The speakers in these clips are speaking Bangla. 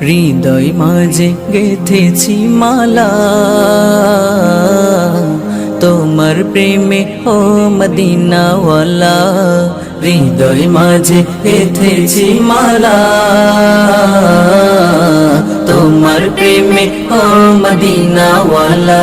হৃদয় মাঝে গেথেছি মালা। তোমার প্রেমে ও মদিনাওয়ালা হৃদয় মাঝে গেথেছি মালা। তোমার প্রেমে, ও মদিনাওয়ালা।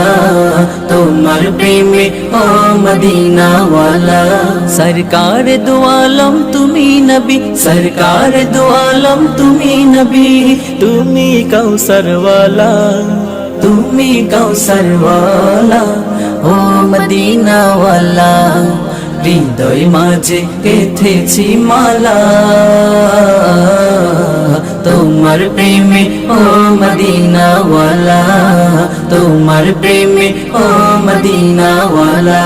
তোমার প্রেমে, ও মদিনাওয়ালা। সরকার দুআলম তুমি নবী। সরকার দুআলম তুমি নবী। তুমি কৌসরওয়ালা তুমি কৌসরওয়ালা ও মদিনাওয়ালা। হৃদয় মাঝে গেথেছি মালা। তোমার প্রেমে, ও মদিনাওয়ালা। তোমার প্রেমে, ও মদিনাওয়ালা।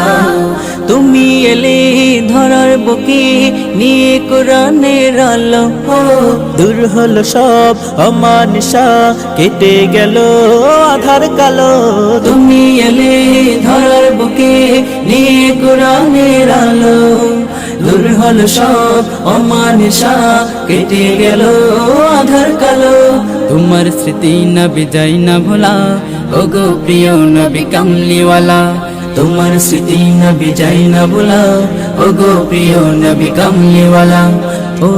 তুমি এলে ধরার বুকে নিয়ে কোরআনের আলো। দূর হলো সব অমানিসা কেটে গেল আধার কালো। তুমি এলে ধরার বুকে নিয়ে কোরআনের আলো। দূর হলো সব অমানিসা কেটে গেল আধার কালো। তোমার স্মৃতি না বিজয় না ভোলা ও গো প্রিয় নবী কামলিওয়ালা। তোমার স্মৃতি না বিজয় না ভোলা ও গো প্রিয় নবী কামলিওয়ালা। ও,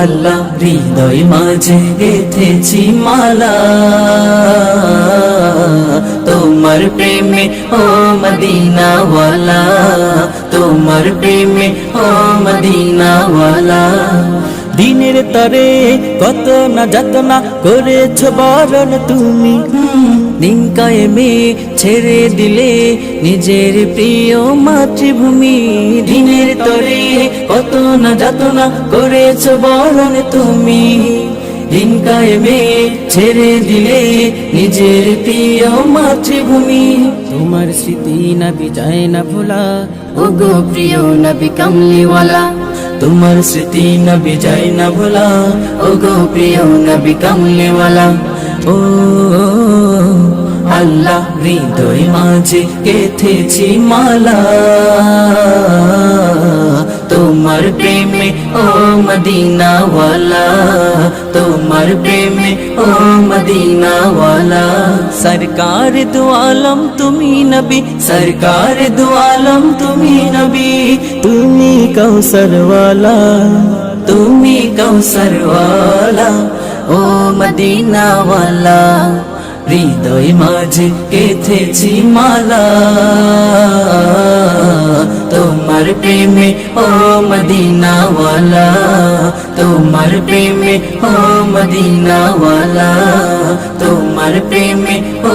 আল্লাহ হৃদয় মাঝে গেথেছি মালা। তোমার প্রেমে ও মদিনাওয়ালা তোমার প্রেমে ও মদিনাওয়ালা। দিনের তরে কত না যাতনা করেছ বরণ তুমি। দিন কায়েমে ছেড়ে দিলে নিজের প্রিয় মাতৃভূমি। দিনের তরে কত না যাতনা করেছ বরণ তুমি। দিন কায়েমে ছেড়ে দিলে নিজের প্রিয় মাতৃভূমি। তোমার স্মৃতি না বিজয় না ভোলা ও গো প্রিয় নবী কামলিওয়ালা। তোমার স্মৃতি না ভোলা ও প্রিয় নবী কামলিওয়ালা। ও, আল্লাহ হৃদয় মাঝে গেথেছি মালা। তোমার প্রেমে ও মদিনাওয়ালা তোমার প্রেমে ও মদিনাওয়ালা সরকার দু আলম তুমি নবী সরকার দু আলম তুমি নবী তুমি কৌসরওয়ালা তুমি কৌসরওয়ালা ও মদিনাওয়ালা হৃদয় মাঝে গেথেছি মালা তোমার প্রেমে ও মদিনাওয়ালা তোমার প্রেমে ও মদিনাওয়ালা তোমার প্রেমে ও